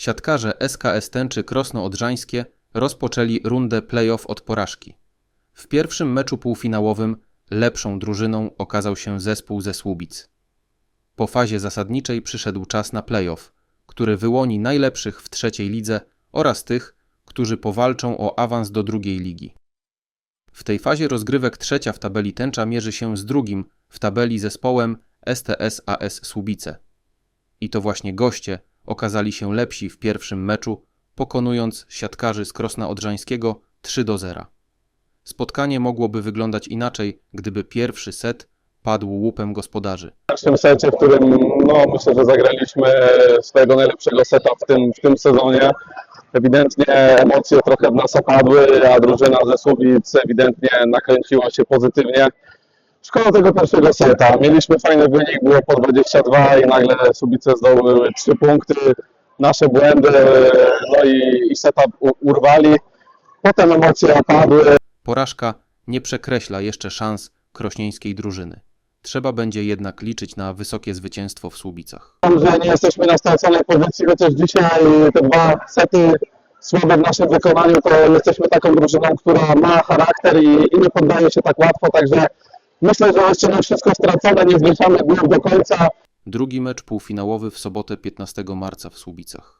Siatkarze SKS Tęczy Krosno Odrzańskie rozpoczęli rundę play-off od porażki. W pierwszym meczu półfinałowym lepszą drużyną okazał się zespół ze Słubic. Po fazie zasadniczej przyszedł czas na play-off, który wyłoni najlepszych w trzeciej lidze oraz tych, którzy powalczą o awans do drugiej ligi. W tej fazie rozgrywek trzecia w tabeli tęcza mierzy się z drugim w tabeli zespołem STS AS Słubice. I to właśnie goście okazali się lepsi w pierwszym meczu, pokonując siatkarzy z Krosna Odrzańskiego 3 do 0. Spotkanie mogłoby wyglądać inaczej, gdyby pierwszy set padł łupem gospodarzy. W pierwszym secie, w którym no, myślę, że zagraliśmy swojego najlepszego seta w tym, w tym sezonie. Ewidentnie emocje trochę w nas opadły, a drużyna ze Słubic ewidentnie nakręciła się pozytywnie. Szkoda tego pierwszego seta. Mieliśmy fajny wynik, było po 22 i nagle Słubice zdobyły 3 punkty. Nasze błędy, no i, i seta urwali. Potem emocje opadły, Porażka nie przekreśla jeszcze szans krośnieńskiej drużyny. Trzeba będzie jednak liczyć na wysokie zwycięstwo w Słubicach. że nie jesteśmy na straconej pozycji, chociaż dzisiaj te dwa sety słabe w naszym wykonaniu, to jesteśmy taką drużyną, która ma charakter i, i nie poddaje się tak łatwo, także myślę, że jeszcze nie wszystko stracone, nie zwieszamy głów do końca. Drugi mecz półfinałowy w sobotę 15 marca w Słubicach.